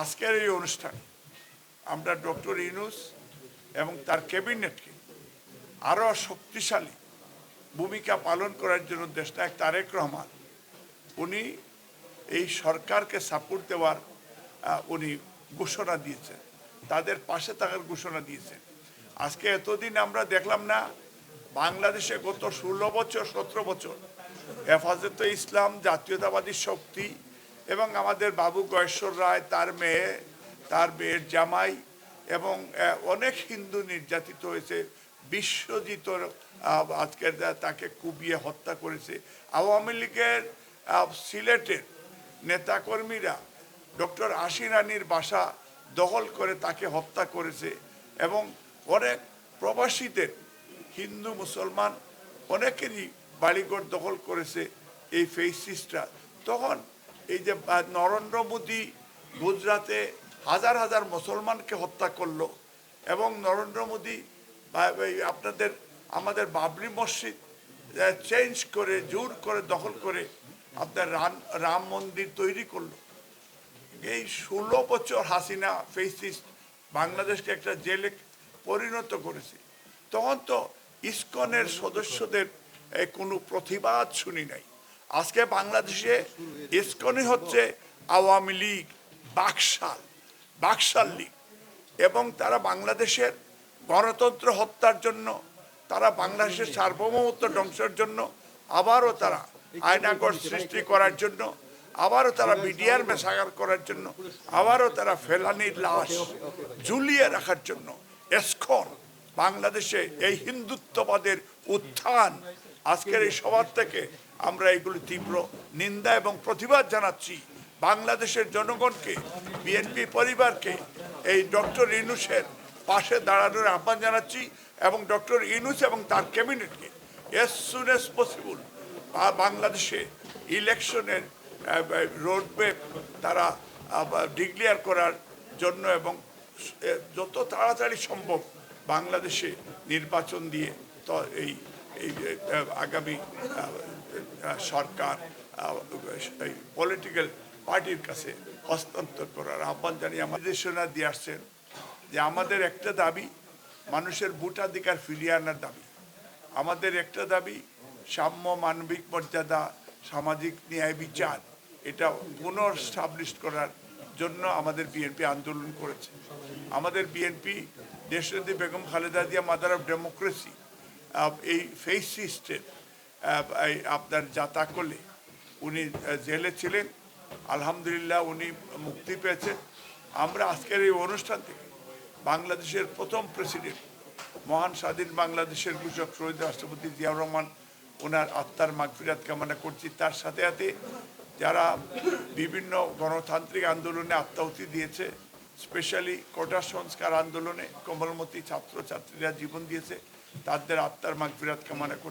আজকের এই অনুষ্ঠান, আমরা ডক্টর ইনুস এবং তার ক্যাবিনেটকে আরও শক্তিশালী ভূমিকা পালন করার জন্য দেশনায়ক তারেক রহমান, উনি এই সরকারকে সাপোর্ট দেওয়ার উনি ঘোষণা দিয়েছেন, তাদের পাশে থাকার ঘোষণা দিয়েছেন। আজকে এতদিন আমরা দেখলাম না, বাংলাদেশে গত ষোলো বছর, সতেরো বছর, হেফাজতে ইসলাম, জাতীয়তাবাদী শক্তি এবং আমাদের বাবু গয়েশ্বর রায়, তার মেয়ে, তার মেয়ের জামাই এবং অনেক হিন্দু নির্যাতিত হয়েছে। বিশ্বজিত আজকের আজকে তাকে কুবিয়ে হত্যা করেছে। আওয়ামী লীগের সিলেটের নেতাকর্মীরা ডক্টর আশি রানীর বাসা দখল করে তাকে হত্যা করেছে এবং অনেক প্রবাসীদের, হিন্দু, মুসলমান, অনেকেরই বাড়িঘর দখল করেছে এই ফেসিসটা তখন এই যে নরেন্দ্র মোদী গুজরাতে হাজার হাজার মুসলমানকে হত্যা করল এবং নরেন্দ্র মোদী আপনাদের, আমাদের বাবরি মসজিদ চেঞ্জ করে, জোর করে, দখল করে আপনার রাম রাম মন্দির তৈরি করল। এই ষোলো বছর হাসিনা ফেসিস্ট বাংলাদেশকে একটা জেলে পরিণত করেছে। তখন তো ইস্কনের সদস্যদের কোনো প্রতিবাদ শুনি নাই। আজকে বাংলাদেশে ইসকনই হচ্ছে আওয়ামী লীগ, বাকশাল বাকশাল লীগ। এবং তারা বাংলাদেশের গণতন্ত্র হত্যার জন্য, তারা বাংলাদেশের সার্বভৌমত্ব ধ্বংসের জন্য, আবারও তারা আয়নাগর সৃষ্টি করার জন্য, আবারও তারা মিডিয়ার মেশাগার করার জন্য, আবারও তারা ফেলানির লাশ ঝুলিয়ে রাখার জন্য, এসকন বাংলাদেশে এই হিন্দুত্ববাদের উত্থান আজকের এই সবার থেকে আমরা এগুলি তীব্র নিন্দা এবং প্রতিবাদ জানাচ্ছি। বাংলাদেশের জনগণকে বিএনপি পরিবারকে, এই ডক্টর ইনুসের পাশে দাঁড়ানোর আহ্বান জানাচ্ছি এবং ডক্টর ইনুস এবং তার ক্যাবিনেটকে এস সুন এস পসিবল বাংলাদেশে ইলেকশনের রোডম্যাপ তারা ডিক্লেয়ার করার জন্য এবং যত তাড়াতাড়ি সম্ভব বাংলাদেশে নির্বাচন দিয়ে তো, এই এই আগামী সরকার এই পলিটিক্যাল পার্টির কাছে হস্তান্তর করার আহ্বান জানিয়ে আমার নির্দেশনা দিয়ে আসছেন যে আমাদের একটা দাবি, মানুষের ভোটাধিকার ফিরিয়ে আনার দাবি। আমাদের একটা দাবি, সাম্য মানবিক মর্যাদা, সামাজিক ন্যায় বিচার, এটা পুনঃস্টাবলিশ করার জন্য আমাদের বিএনপি আন্দোলন করেছে। আমাদের বিএনপি দেশনেত্রী Begum Khaleda Zia mother of democracy এই ফেস সিস্টেম আপনার যাতা করলে। উনি জেলে ছিলেন, আলহামদুলিল্লাহ উনি মুক্তি পেয়েছেন। আমরা আজকের এই অনুষ্ঠান থেকে বাংলাদেশের প্রথম প্রেসিডেন্ট, মহান স্বাধীন বাংলাদেশের কৃষক শহীদ রাষ্ট্রপতি জিয়াউর রহমান ওনার আত্মার মাগফিরাত কামনা করছি। তার সাথে সাথে যারা বিভিন্ন গণতান্ত্রিক আন্দোলনে আত্মাহুতি দিয়েছে, স্পেশালি কোটা সংস্কার আন্দোলনে কোমলমতি ছাত্রছাত্রীরা জীবন দিয়েছে তাদের আত্মার মাগফিরাত কামনা করছি।